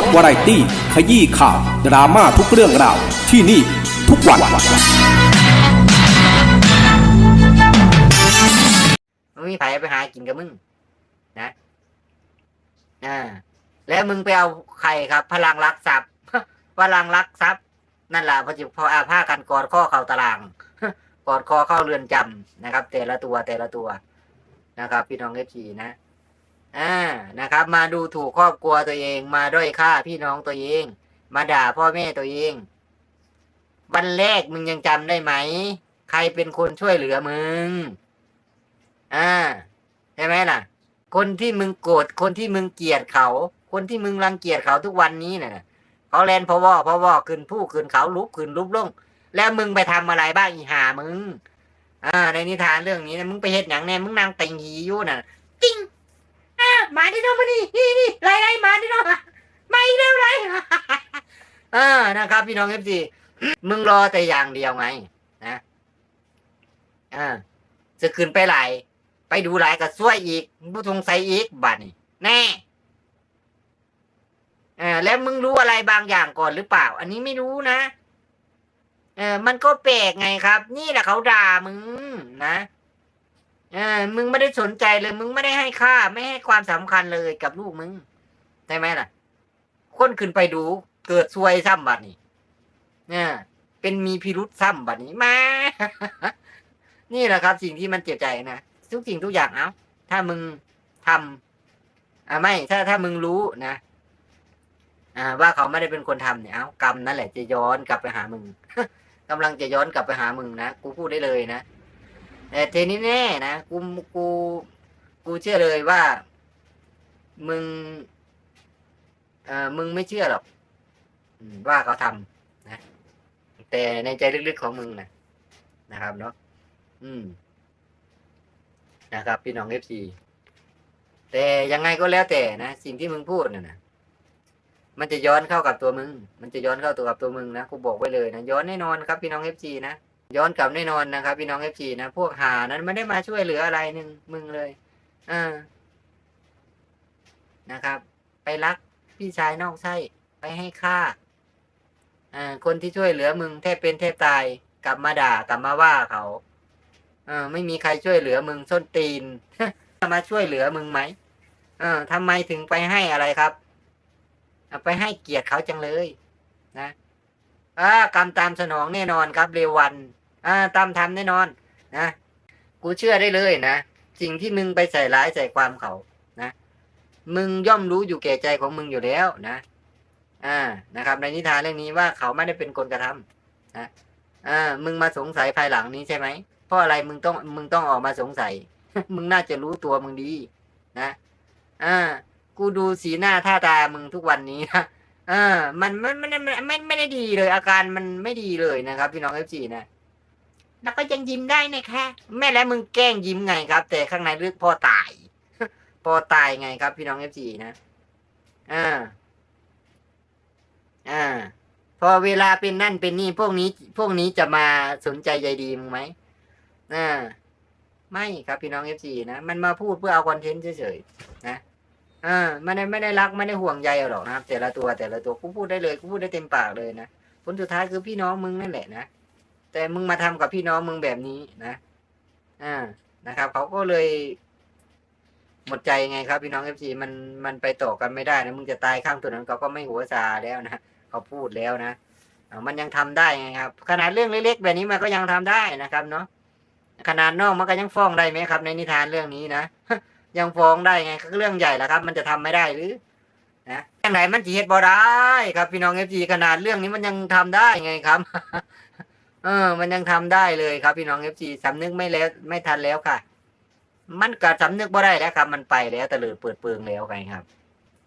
สวาไรตี้ ขยี้ข่าว ดราม่าทุกเรื่องราว ที่นี่ทุกวัน มึงมีไผไปหากินกับมึง นะ อ่า แล้วมึงไปเอาใครครับ พลังรักทรัพย์ พลังรักทรัพย์ นั่นแหละพอจิพออาผ้ากันกอดข้อเข่าตาราง กอดคอเข้าเรือนจำนะครับ แต่ละตัวแต่ละตัวนะครับ พี่น้องเอฟซีนะ อ่านะครับ มาดูถูกครอบครัวตัวเอง มาด้อยค่าพี่น้องตัวเอง มาด่าพ่อแม่ตัวเอง วันแรกมึงยังจำได้ไหม ใครเป็นคนช่วยเหลือมึง อ่าใช่ไหมล่ะ คนที่มึงโกรธคนที่มึงเกลียดเขา คนที่มึงรังเกียจเขาทุกวันนี้น่ะเขาแลนพอวอพอวอขึ้นผู้ขึ้นเขาลุกขึ้นลุกลงแล้วมึงไปทำอะไรบ้างอีหามึง อ่า ในนิทานเรื่องนี้นะมึงไปเฮ็ดหยังแน่มึงนางแต่งหีอยู่น่ะติ้งามาที่น้องมานี่นี่นี่ไล่ไล่มาที่น้องมาอีกแล้วไรอ่านะครับ พี่น้องเอฟซีมึงรอแต่อย่างเดียวไงนะอ่าจะขึ้นไปไหลายไปดูหลายก็ซวยอีกผู้สงสัยอีกบัดนี่แน่เออแล้วมึงรู้อะไรบางอย่างก่อนหรือเปล่า อันนี้ไม่รู้นะ เออ มันก็แปลกไงครับ นี่แหละเขาด่ามึงนะ เออมึงไม่ได้สนใจเลย มึงไม่ได้ให้ค่า ไม่ให้ความสำคัญเลยกับลูกมึงใช่ไหมล่ะ คนขึ้นไปดูเกิดซวยซ้ำบัดนี่เนี่ยเป็นมีพิรุษซ้ำบัดนี้มา นี่แหละครับ สิ่งที่มันเจ็บใจนะทุกสิ่งทุกอย่างเอาถ้ามึงทำอ่าไม่ ถ้าถ้ามึงรู้นะอ่า ว่าเขาไม่ได้เป็นคนทำเนี่ยเอากรรมนั่นแหละจะย้อนกลับไปหามึงกำลังจะย้อนกลับไปหามึงนะกูพูดได้เลยนะ แต่ทีนี้แน่นะกูกูกูเชื่อเลยว่า มึงเออมึงไม่เชื่อหรอกว่าเขาทำนะ แต่ในใจลึกๆของมึงนะนะครับเนาะอืม นะครับ พี่น้องเอฟซีแต่ยังไงก็แล้วแต่นะสิ่งที่มึงพูดน่ะนะมันจะย้อนเข้ากับตัวมึง มันจะย้อนเข้าตัวกับตัวมึงนะกูบอกไว้เลยนะย้อนแน่นอนครับพี่น้องเอฟซีนะ ย้อนกลับแน่นอนนะครับ พี่น้องเอฟซีนะ พวกหานั้นไม่ได้มาช่วยเหลืออะไรหนึ่งมึงเลยอ่านะครับ ไปรักพี่ชายนอกไส้ไปให้ค่าอคนที่ช่วยเหลือมึงแทบเป็นแทบตาย กลับมาด่ากลับมาว่าเขาเออ ไม่มีใครช่วยเหลือมึงส้นตีนจะมาช่วยเหลือมึงไหมเออทำไมถึงไปให้อะไรครับเอาไปให้เกียรติเขาจังเลย นะอ่ากรรมตามสนองแน่นอนครับเรวัน อ่าตามทำแน่นอนนะกูเชื่อได้เลยนะสิ่งที่มึงไปใส่ร้ายใส่ความเขานะมึงย่อมรู้อยู่แก่ใจของมึงอยู่แล้วนะ อ่านะครับ ในนิทานเรื่องนี้ว่าเขาไม่ได้เป็นคนกระทำนะอ่ามึงมาสงสัยภายหลังนี้ใช่ไหมเพราะอะไรมึงต้องมึงต้องออกมาสงสัย มึงน่าจะรู้ตัวมึงดีนะอ่ากูดูสีหน้าท่าตามึงทุกวันนี้นะอ่ามันมันมันไม่ไม่ไม่ได้ดีเลย อาการมันไม่ดีเลยนะครับ พี่น้องเอฟซีนะ แล้วก็ยังยิ้มได้นะคะแม่แล้วมึงแกล้งยิ้มไงครับ แต่ข้างในลึกพ่อตายพ่อตายไงครับ พี่น้องเอฟซีนะอ่าอ่าพอเวลาเป็นนั่นเป็นนี่พวกนี้ พวกนี้จะมาสนใจใยดีมึงไหมอ่าไม่ครับพี่น้องเอฟซีนะมันมาพูดเพื่อเอาคอนเทนต์เฉยๆนะอ่าไม่ได้ไม่ได้รักไม่ได้ห่วงใยเอาหรอกนะครับ แต่ละตัวแต่ละตัวกูพูดได้เลยกูพูดได้เต็มปากเลยนะผลสุดท้ายคือพี่น้องมึงนั่นแหละนะ แต่มึงมาทำกับพี่น้องมึงแบบนี้นะอ่านะครับเขาก็เลย หมดใจไงครับ พี่น้องเอฟซีมันมันไปต่อกันไม่ได้นะมึงจะตายข้างตัวนั้นเขาก็ไม่หัวซาแล้วนะเขาพูดแล้วนะมันยังทำได้ไงครับ ขนาดเรื่องเล็กๆแบบนี้มันก็ยังทำได้นะครับ เนาะขนาดนองมันก็ยังฟ้องได้ไหมครับ ในนิทานเรื่องนี้นะยังฟ้องได้ไงเรื่องใหญ่ล้วครับ มันจะทำไม่ได้หรือนะอย่างไรมันจีเฮ็ดบ่ได้ครับ พี่น้องเอฟจีขนาดเรื่องนี้มันยังทำได้ไงครับ เออ มันยังทำได้เลยครับพี่น้องเอฟจีสำนึกไม่แล้วไม่ทันแล้วค่ะ มันก็สำนึกบ่ได้แล้วครับ มันไปแล้วตะเลิดเปิดเปิงแล้วไงครับ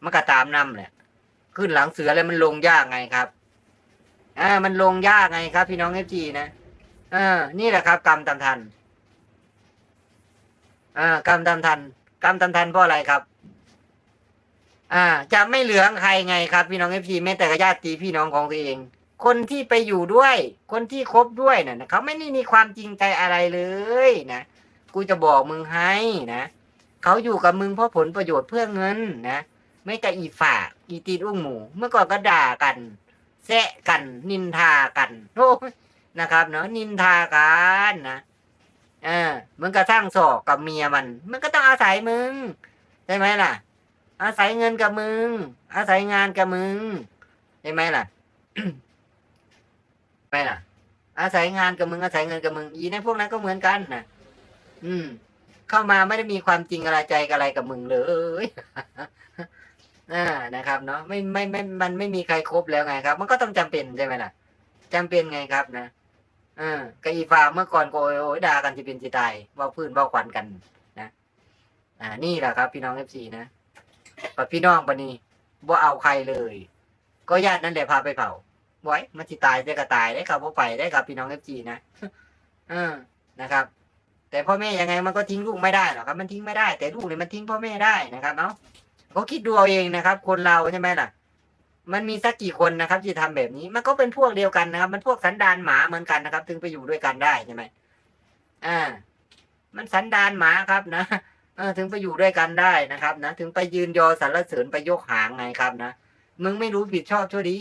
มันก็ตามนำแหละขึ้นหลังเสือแล้วมันลงยากไงครับอ่ามันลงยากไงครับ พี่น้องเอฟจีนะเออ นี่แหละครับ กรรมตามทันอ่ากรรมตามทัน กรรมตามทันเพราะอะไรครับ อ่า จะไม่เหลืองใครไงครับ พี่น้องเอฟซีแม้แต่กับญาติพี่น้องของตัวเอง คนที่ไปอยู่ด้วย คนที่คบด้วยน่ะเขาไม่ได้มีความจริงใจอะไรเลยนะกูจะบอกมึงให้นะเขาอยู่กับมึงเพราะผลประโยชน์เพื่อเงินนะไม่กับอีฝากอีตีนอุ้งหมู เมื่อก่อนก็ด่ากันแซะกัน นินทากันโอ้นะครับเนาะนินทากันนะเออมึงกระทั่งศอกกับเมียมัน มันก็ต้องอาศัยมึงใช่ไหมล่ะ อาศัยเงินกับมึง อาศัยงานกับมึงใช่ไหมล่ะ ไปล่ะ อาศัยงานกับมึงอาศัยเงินกับมึงอีในพวกนั้นก็เหมือนกันนะอืม เข้ามาไม่ได้มีความจริงอะไรใจอะไรกับมึงเลยอ่านะครับ เนาะไม่ไม่ไม่มันไม่มีใครครบแล้วไงครับ มันก็ต้องจำเป็นใช่ไหมล่ะจำเป็นไงครับนะอ่ากับอีฟ้าเมื่อก่อนก็โอยโอยด่ากันจะเป็นจะตายเว่าพื้นเว่าขวัญกันนะอ่า นี่แหละครับ พี่น้องเอฟซีนะปัดพี่น้องปนี่บ่เอาใครเลย ก็ญาตินั่นแหละพาไปเผา ไว้มันสิตายได้ก็ตายได้ครับบ่ไปได้ครับพี่น้องเอฟซีนะอ่านะครับ แต่พ่อแม่ยังไงมันก็ทิ้งลูกไม่ได้หรอกครับ มันทิ้งไม่ได้ แต่ลูกเนี่ยมันทิ้งพ่อแม่ได้นะครับเนาะก็คิดดูเอาเองนะครับ คนเราใช่ไหมล่ะ มันมีสักกี่คนนะครับ ที่ทำแบบนี้ มันก็เป็นพวกเดียวกันนะครับ มันพวกสันดานหมาเหมือนกันนะครับ ถึงไปอยู่ด้วยกันได้ใช่ไหมอ่า มันสันดานหมาครับนะเออถึงไปอยู่ด้วยกันได้นะครับ นะ ถึงไปยืนยอสรรเสริญไปยกหางไงครับนะ มึงไม่รู้ผิดชอบชั่วดี